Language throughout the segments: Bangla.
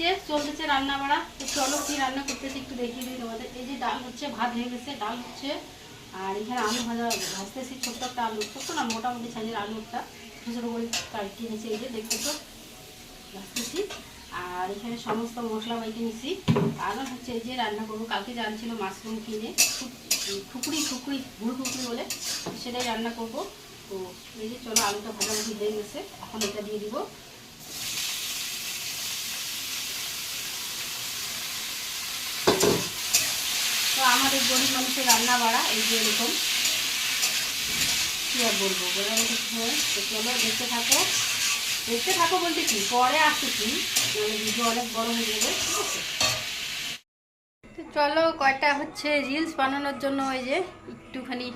যে চলতেছে রান্না বাড়া চলো রান্না করতেছি একটু দেখিয়ে দিই তোমাদের। এই যে ডাল হচ্ছে, ভাত হয়ে গেছে, ডাল হচ্ছে। আর এখানে আলু ভাজা, ভাজতেছি ছোট্ট একটা আলু, ছোট্ট না, মোটামুটি সাইজের করে কাটি নিয়েছি এই যে দেখতে তো ভাজতেছি। আর এখানে সমস্ত মশলা বাইকে নিছি। আর হচ্ছে এই যে রান্না করব, কালকে জানছিল মাশরুম কিনে খুকুরি খুকুরি ভুড় খুকুরি বলে, সেটাই রান্না করব। তো এই যে চলো আলুটা ভাজাভাজি হয়ে গেছে, এখন এটা দিয়ে দিব। আমাদের গরিব মানুষের রান্না বাড়া এই যে এরকম। কী আর বলব? চলো, দেখতে থাকো। দেখতে থাকো বলতে কি? পরে আসতেছি মানে ভিডিও অনেক বড় হয়ে যাবে, ঠিক আছে? তো চলো, কয়টা হচ্ছে? রিলস বানানোর জন্য ওই যে একটুখানি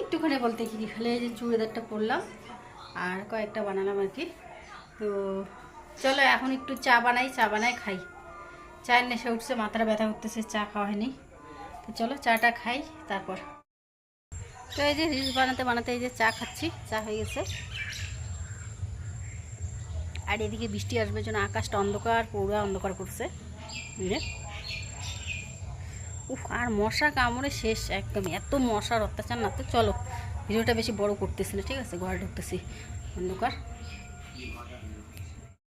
একটুখানি বলতে কি? খালি এই যে চুড়িদারটা পরলাম, আর কয়েকটা বানালাম আর কি। তো চলো, এখন একটু চা বানাই চা বানাই খাই। চায়ের নেশা উঠছে, মাথাটা ব্যথা করতেছে, চা খাওয়া হয়নি। চলো চাটা খাই, তারপর। তো এই যে রিলস বানাতে বানাতে এই যে চা খাচ্ছি, চা হয়ে গেছে। আর এদিকে বৃষ্টি আসবে জন্য আকাশটা অন্ধকার, পুরো অন্ধকার করছে বুঝলে উফ, আর মশা কামড়ে শেষ একদম, এত মশার অত্যাচার না। তো চলো, ভিডিওটা বেশি বড় করতেছি না, ঠিক আছে? ঘরে ঢুকতেছি, অন্ধকার।